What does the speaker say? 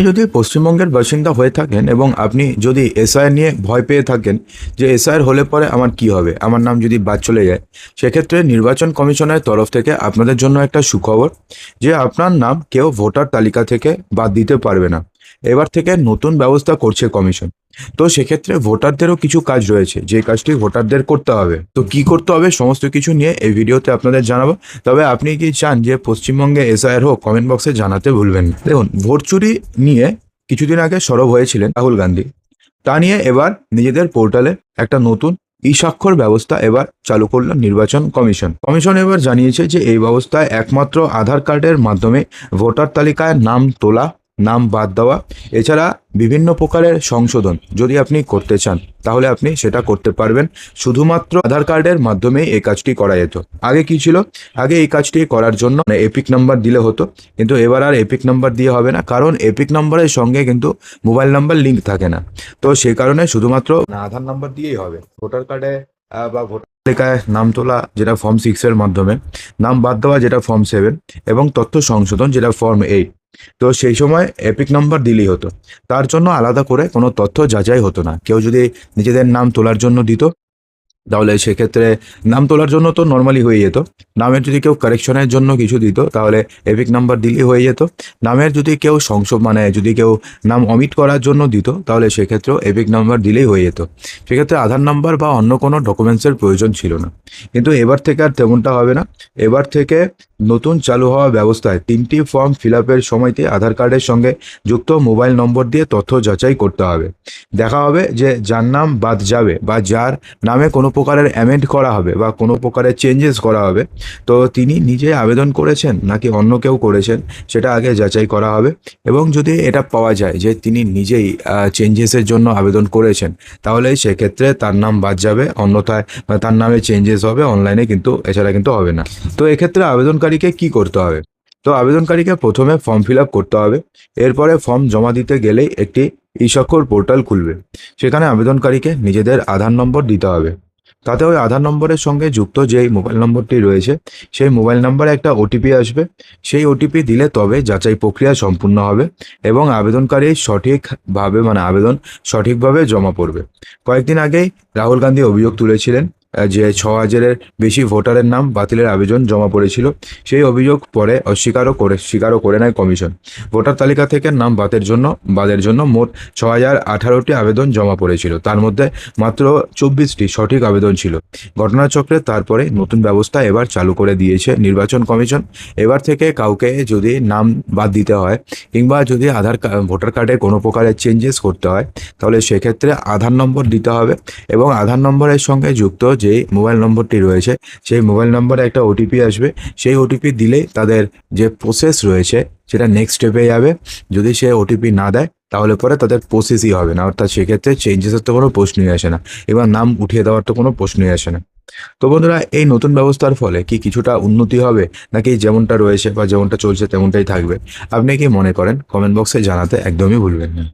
আপনি যদি পশ্চিমবঙ্গের বাসিন্দা হয়ে থাকেন এবং আপনি যদি এসআইআর নিয়ে ভয় পেয়ে থাকেন যে এসআইআর হলে পরে আমার কি হবে, আমার নাম যদি বাদ চলে যায়, সেক্ষেত্রে নির্বাচন কমিশনের তরফ থেকে আপনাদের জন্য একটা সুখবর যে আপনার নাম কেউ ভোটার তালিকা থেকে বাদ দিতে পারবে না। এবার থেকে নতুন ব্যবস্থা করছে কমিশন। তো সেক্ষেত্রে ভোটারদেরও কিছু কাজ রয়েছে। যে কাজটি ভোটারদের করতে হবে। তো কি করতে হবে সমস্ত কিছু নিয়ে এই ভিডিওতে আপনাদের জানাব। তবে আপনি কি চান যে পশ্চিমবঙ্গে এসআইআর হোক কমেন্ট বক্সে জানাতে ভুলবেন দেখুন, ভোট চুরি নিয়ে কিছুদিন আগে সরব হয়েছিলেন রাহুল গান্ধী। তা নিয়ে এবার নিজেদের পোর্টালে একটা নতুন ই স্বাক্ষর ব্যবস্থা এবার চালু করল নির্বাচন কমিশন। কমিশন এবার জানিয়েছে যে এই ব্যবস্থায় একমাত্র আধার কার্ডের মাধ্যমে ভোটার তালিকায় নাম তোলা নাম বাদ দেওয়া। এছাড়া বিভিন্ন প্রকারের সংশোধন যদি আপনি করতে চান, তাহলে আপনি সেটা করতে পারবেন। শুধুমাত্র আধার কার্ডের মাধ্যমেই এই কাজটি করা যেত। আগে কি ছিল? আগে এই কাজটি করার জন্য এপিক নাম্বার দিলে হতো, কিন্তু এবার আর এপিক নাম্বার দিয়ে হবে না, কারণ এপিক নাম্বারের সঙ্গে কিন্তু মোবাইল নাম্বার লিঙ্ক থাকে না। তো সেই কারণে শুধুমাত্র আধার নাম্বার দিয়েই হবে। ভোটার কার্ডে বা ভোটার তালিকায় নাম তোলা যেটা ফর্ম সিক্সের মাধ্যমে, নাম বাদ দেওয়া যেটা ফর্ম সেভেন এবং তথ্য সংশোধন যেটা ফর্ম এইট তো সেই সময় এপিক নাম্বার দিলেই হতো। তার জন্য আলাদা করে কোনো তথ্য যাচাই হতো না। কেউ যদি নিজেদের নাম তোলার জন্য দিত তাহলে সেক্ষেত্রে নাম তোলার জন্য তো নর্মালি হয়ে যেত। নামের যদি কেউ কারেকশনের জন্য কিছু দিত, তাহলে এপিক নাম্বার দিলেই হয়ে যেত। নামের যদি কেউ সংশোধ মানে যদি কেউ নাম অমিট করার জন্য দিত, তাহলে সেক্ষেত্রেও এপিক নাম্বার দিলেই হয়ে যেত। সেক্ষেত্রে আধার নাম্বার বা অন্য কোনো ডকুমেন্টসের প্রয়োজন ছিল না। কিন্তু এবার থেকে আর তেমনটা হবে না। এবার থেকে নতুন চালু হওয়া ব্যবস্থায় তিনটি ফর্ম ফিল আপের সময়তে আধার কার্ডের সঙ্গে যুক্ত মোবাইল নম্বর দিয়ে তথ্য যাচাই করতে হবে। দেখা হবে যে যার নাম বাদ যাবে বা যার নামে কোনো প্রকারের অ্যামেন্ড করা হবে বা কোনো প্রকারের চেঞ্জেস করা হবে, তো তিনি নিজে আবেদন করেছেন নাকি অন্য কেউ করেছেন সেটা আগে যাচাই করা হবে। এবং যদি এটা পাওয়া যায় যে তিনি নিজেই চেঞ্জেসের জন্য আবেদন করেছেন, তাহলে সেক্ষেত্রে তার নাম বাদ যাবে, অন্যথায় তার নামে চেঞ্জেস হবে অনলাইনে কিন্তু এছাড়া কিন্তু হবে না। তো এক্ষেত্রে আবেদনকারীকে কি করতে হবে? তো আবেদনকারীকে প্রথমে ফর্ম ফিল করতে হবে, এরপরে ফর্ম জমা দিতে গেলেই একটি ই পোর্টাল খুলবে। সেখানে আবেদনকারীকে নিজেদের আধার নম্বর দিতে হবে। তাতে ওই আধার নম্বরের সঙ্গে যুক্ত যেই মোবাইল নম্বরটি রয়েছে, সেই মোবাইল নম্বরে একটা ওটিপি আসবে। সেই ওটিপি দিলে তবে যাচাই প্রক্রিয়া সম্পূর্ণ হবে এবং আবেদনকারী সঠিকভাবে মানে আবেদন সঠিকভাবে জমা পড়বে। কয়েকদিন আগেই রাহুল গান্ধী অভিযোগ তুলেছিলেন যে ছ হাজারের বেশি ভোটারের নাম বাতিলের আবেদন জমা পড়েছিল, সেই অভিযোগ পরে অস্বীকারও করে, স্বীকারও করে নেয় কমিশন। ভোটার তালিকা থেকে নাম বাতের জন্য, বাদের জন্য মোট ছ হাজার আঠারোটি আবেদন জমা পড়েছিল। তার মধ্যে মাত্র চব্বিশটি সঠিক আবেদন ছিল। ঘটনাচক্রে তারপরে নতুন ব্যবস্থা এবার চালু করে দিয়েছে নির্বাচন কমিশন। এবার থেকে কাউকে যদি নাম বাদ দিতে হয় কিংবা যদি আধার ভোটার কার্ডে কোনো প্রকারের চেঞ্জেস করতে হয়, তাহলে সেক্ষেত্রে আধার নম্বর দিতে হবে এবং আধার নম্বরের সঙ্গে যুক্ত যেই মোবাইল নম্বরটি রয়েছে, সেই মোবাইল নম্বরে একটা ওটিপি আসবে। সেই ওটিপি দিলেই তাদের যে প্রসেস রয়েছে, সেটা নেক্সট স্টেপে যাবে। যদি সে ওটিপি না দেয়, তাহলে পরে তাদের প্রসেসই হবে না। অর্থাৎ সেক্ষেত্রে চেঞ্জেসের তো কোনো প্রশ্নই আসে না। এবার নাম উঠিয়ে দেওয়ার তো কোনো প্রশ্নই আসে না। তো বন্ধুরা, এই নতুন ব্যবস্থার ফলে কি কিছুটা উন্নতি হবে, নাকি যেমনটা রয়েছে বা যেমনটা চলছে তেমনটাই থাকবে, আপনি কি মনে করেন? কমেন্ট বক্সে জানাতে একদমই ভুলবেন না।